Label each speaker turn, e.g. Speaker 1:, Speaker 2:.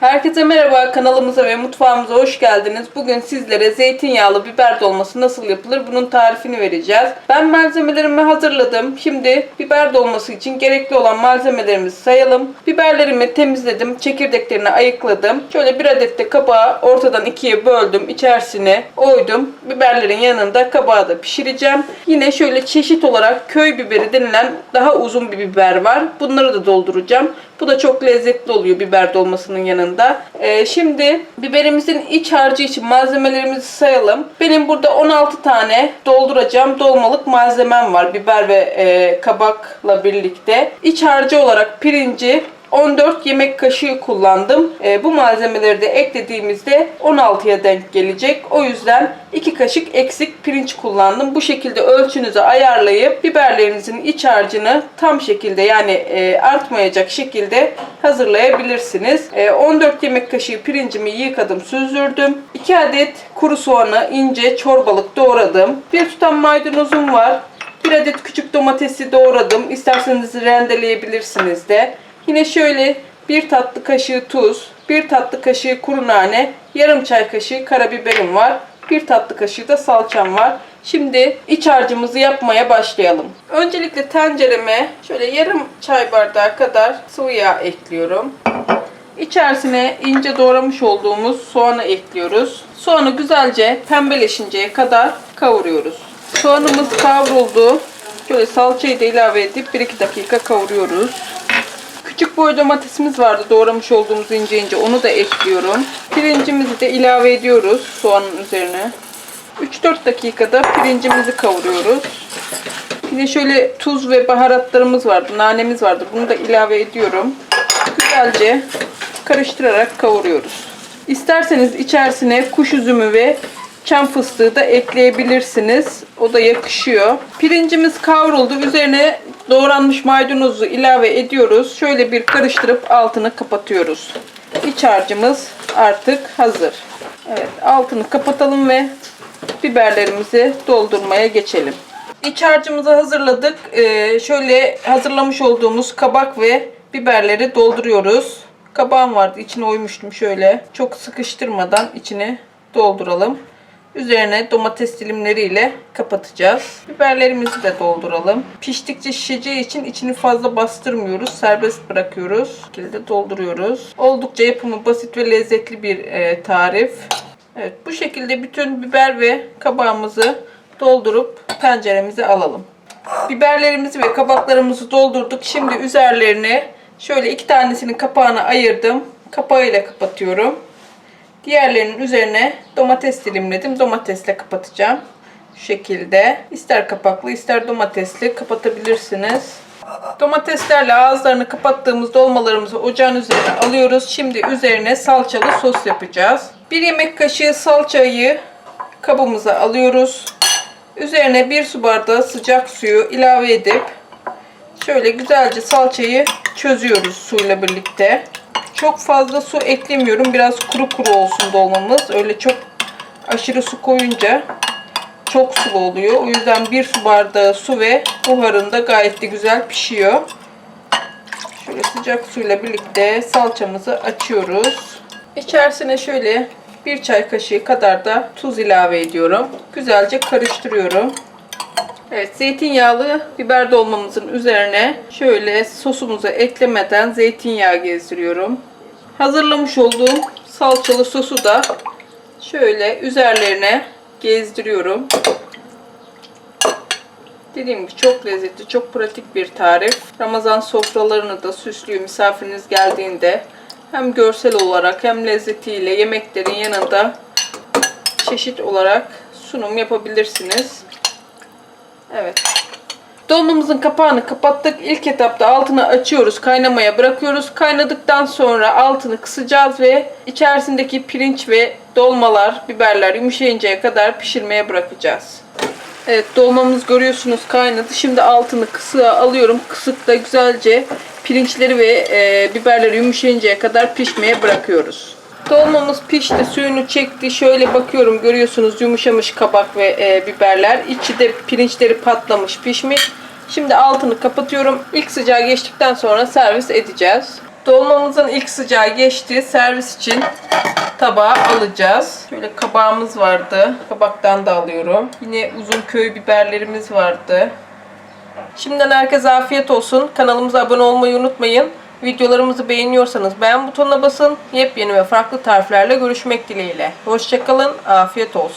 Speaker 1: Herkese merhaba kanalımıza ve mutfağımıza hoş geldiniz. Bugün sizlere zeytinyağlı biber dolması nasıl yapılır bunun tarifini vereceğiz. Ben malzemelerimi hazırladım. Şimdi biber dolması için gerekli olan malzemelerimizi sayalım. Biberlerimi temizledim. Çekirdeklerini ayıkladım. Şöyle bir adet de kabağı ortadan ikiye böldüm. İçerisine oydum. Biberlerin yanında kabağı da pişireceğim. Yine şöyle çeşit olarak köy biberi denilen daha uzun bir biber var. Bunları da dolduracağım. Bu da çok lezzetli oluyor biber dolmasının yanında. Ee, şimdi biberimizin iç harcı için malzemelerimizi sayalım. Benim burada 16 tane dolduracağım dolmalık malzemem var. Biber ve e, kabakla birlikte. İç harcı olarak pirinci 14 yemek kaşığı kullandım. E, bu malzemeleri de eklediğimizde 16'ya denk gelecek. O yüzden 2 kaşık eksik pirinç kullandım. Bu şekilde ölçünüzü ayarlayıp biberlerinizin iç harcını tam şekilde yani e, artmayacak şekilde hazırlayabilirsiniz. E, 14 yemek kaşığı pirincimi yıkadım, süzdürdüm. 2 adet kuru soğanı ince çorbalık doğradım. Bir tutam maydanozum var. Bir adet küçük domatesi doğradım. İsterseniz rendeleyebilirsiniz de. Yine şöyle bir tatlı kaşığı tuz, bir tatlı kaşığı kuru nane, yarım çay kaşığı karabiberim var. Bir tatlı kaşığı da salçam var. Şimdi iç harcımızı yapmaya başlayalım. Öncelikle tencereme şöyle yarım çay bardağı kadar sıvı yağ ekliyorum. İçerisine ince doğramış olduğumuz soğanı ekliyoruz. Soğanı güzelce pembeleşinceye kadar kavuruyoruz. Soğanımız kavruldu. Şöyle salçayı da ilave edip 1-2 dakika kavuruyoruz. Küçük boy domatesimiz vardı doğramış olduğumuz ince ince onu da ekliyorum. Pirincimizi de ilave ediyoruz soğanın üzerine. 3-4 dakikada pirincimizi kavuruyoruz. Yine şöyle tuz ve baharatlarımız vardı, nanemiz vardı. Bunu da ilave ediyorum. Güzelce karıştırarak kavuruyoruz. İsterseniz içerisine kuş üzümü ve çam fıstığı da ekleyebilirsiniz. O da yakışıyor. Pirincimiz kavruldu. Üzerine doğranmış maydanozu ilave ediyoruz. Şöyle bir karıştırıp altını kapatıyoruz. İç harcımız artık hazır. Evet, altını kapatalım ve biberlerimizi doldurmaya geçelim. İç harcımızı hazırladık. Ee, şöyle hazırlamış olduğumuz kabak ve biberleri dolduruyoruz. Kabağım vardı. içine oymuştum şöyle. Çok sıkıştırmadan içine dolduralım. Üzerine domates dilimleriyle kapatacağız. Biberlerimizi de dolduralım. Piştikçe şişeceği için içini fazla bastırmıyoruz. Serbest bırakıyoruz. Bu şekilde dolduruyoruz. Oldukça yapımı basit ve lezzetli bir e, tarif. Evet bu şekilde bütün biber ve kabağımızı doldurup tenceremize alalım. Biberlerimizi ve kabaklarımızı doldurduk. Şimdi üzerlerine şöyle iki tanesinin kapağını ayırdım. Kapağıyla kapatıyorum. Diğerlerinin üzerine domates dilimledim. Domatesle kapatacağım. Şu şekilde. İster kapaklı ister domatesli kapatabilirsiniz. Domateslerle ağızlarını kapattığımız dolmalarımızı ocağın üzerine alıyoruz. Şimdi üzerine salçalı sos yapacağız. 1 yemek kaşığı salçayı kabımıza alıyoruz. Üzerine 1 su bardağı sıcak suyu ilave edip şöyle güzelce salçayı çözüyoruz suyla birlikte. Çok fazla su eklemiyorum. Biraz kuru kuru olsun dolmamız. Öyle çok aşırı su koyunca çok sulu oluyor. O yüzden bir su bardağı su ve buharında gayet de güzel pişiyor. Şöyle sıcak suyla birlikte salçamızı açıyoruz. İçerisine şöyle bir çay kaşığı kadar da tuz ilave ediyorum. Güzelce karıştırıyorum. Evet zeytinyağlı biber dolmamızın üzerine şöyle sosumuzu eklemeden zeytinyağı gezdiriyorum. Hazırlamış olduğum salçalı sosu da şöyle üzerlerine gezdiriyorum. Dediğim gibi çok lezzetli, çok pratik bir tarif. Ramazan sofralarını da süslüyor misafiriniz geldiğinde. Hem görsel olarak hem lezzetiyle yemeklerin yanında çeşit olarak sunum yapabilirsiniz. Evet. Dolmamızın kapağını kapattık. İlk etapta altını açıyoruz. Kaynamaya bırakıyoruz. Kaynadıktan sonra altını kısacağız ve içerisindeki pirinç ve dolmalar, biberler yumuşayıncaya kadar pişirmeye bırakacağız. Evet dolmamız görüyorsunuz kaynadı. Şimdi altını kısığa alıyorum. Kısıkta güzelce pirinçleri ve e, biberleri yumuşayıncaya kadar pişmeye bırakıyoruz. Dolmamız pişti, suyunu çekti. Şöyle bakıyorum görüyorsunuz yumuşamış kabak ve e, biberler. İçi de pirinçleri patlamış, pişmiş. Şimdi altını kapatıyorum. İlk sıcağı geçtikten sonra servis edeceğiz. Dolmamızın ilk sıcağı geçti. Servis için tabağa alacağız. Şöyle kabağımız vardı. Kabaktan da alıyorum. Yine uzun köy biberlerimiz vardı. Şimdiden herkese afiyet olsun. Kanalımıza abone olmayı unutmayın. Videolarımızı beğeniyorsanız beğen butonuna basın. Yepyeni ve farklı tariflerle görüşmek dileğiyle. Hoşçakalın. Afiyet olsun.